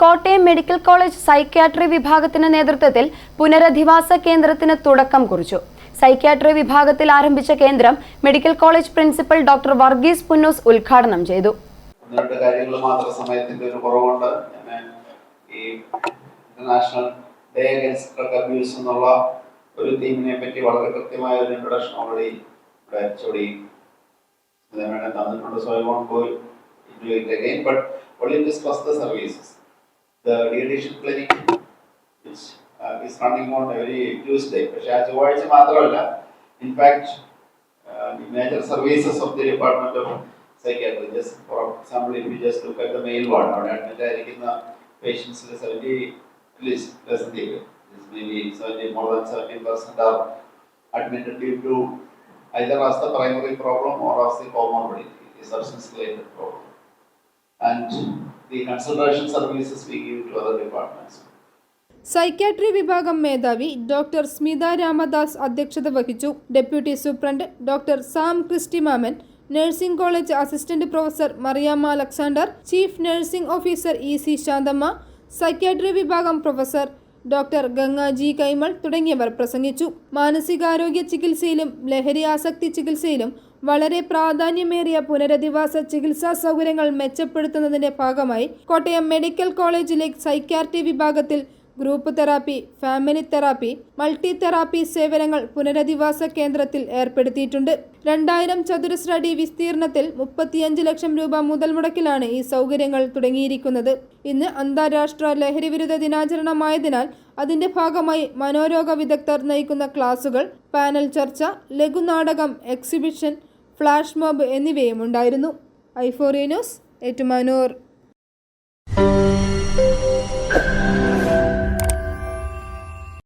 Kottayam medical college psychiatry വിഭാഗത്തിന്റെ നേതൃത്വത്തിൽ പുനരധിവാസ കേന്ദ്രത്തിന് തുടക്കം കുറിച്ചു. സൈക്യാട്രി വിഭാഗത്തിൽ ആരംഭിച്ച കേന്ദ്രം medical college principal doctor Varghese Punnoose ഉദ്ഘാടനം ചെയ്തു. രണ്ട് കാര്യങ്ങൾ സമയത്തിന്റെ ഒരു കുറവുണ്ട്. ഈ ഇന്റർനാഷണൽ ഡേ അഗൻസ്റ്റ് ഒരു തീമിനെ പറ്റി വളരെ കൃത്യമായ ഒരു ഇൻട്രൊഡക്ഷൻ ഓൾറെഡി ഇവിടെ ചൊടി മേഡം തന്നിട്ടുണ്ട്. So I won't go into it again but only discuss the services The dietitian clinic which uh, is running on every Tuesday. പക്ഷേ ആ ചൊവ്വാഴ്ച മാത്രമല്ല in fact the major services of the Department of Psychiatry, just for example, if you just look at the mail ward, അവിടെ admit ആയിരിക്കുന്ന പേഷ്യൻസിൽ seventy at least percentage maybe seventy, more than seventeen percent are admitted due to either as the primary problem or as the comorbidity, the substance related problem. And the consultation services we give to other departments. Psychiatry വിഭാഗം മേധാവി doctor Smitha Ramadas അധ്യക്ഷത വഹിച്ചു deputy superintendent doctor Sam Christy Mammen nursing college assistant professor Mariamma Alexander chief nursing officer E C Shanthamma psychiatry വിഭാഗം professor doctor Gangaji Kaimal തുടങ്ങിയവർ പ്രസംഗിച്ചു മാനസികാരോഗ്യ ചികിത്സയിലും ലഹരി ആസക്തി ചികിത്സയിലും വളരെ പ്രാധാന്യമേറിയ പുനരധിവാസ ചികിത്സാ സൗകര്യങ്ങൾ മെച്ചപ്പെടുത്തുന്നതിന്റെ ഭാഗമായി കോട്ടയം മെഡിക്കൽ കോളേജിലെ സൈക്യാട്രി വിഭാഗത്തിൽ group therapy family therapy multi therapy സേവനങ്ങൾ പുനരധിവാസ കേന്ദ്രത്തിൽ ഏർപ്പെടുത്തിയിട്ടുണ്ട്. രണ്ടായിരം ചതുരശ്ര അടി വിസ്തീർണത്തിൽ മുപ്പത്തിയഞ്ച് ലക്ഷം രൂപ മുതൽ മുടക്കിലാണ് ഈ സൗകര്യങ്ങൾ തുടങ്ങിയിരിക്കുന്നത്. ഇന്ന് അന്താരാഷ്ട്ര ലഹരിവിരുദ്ധ ദിനാചരണമായതിനാൽ അതിന്റെ ഭാഗമായി മനോരോഗ വിദഗ്ധർ നയിക്കുന്ന ക്ലാസുകൾ പാനൽ ചർച്ച ലഘുനാടകം എക്സിബിഷൻ ഫ്ലാഷ് മോബ് എന്നിവയും ഉണ്ടായിരുന്നു. ഐഫോറിയ ഏറ്റുമാനൂർ.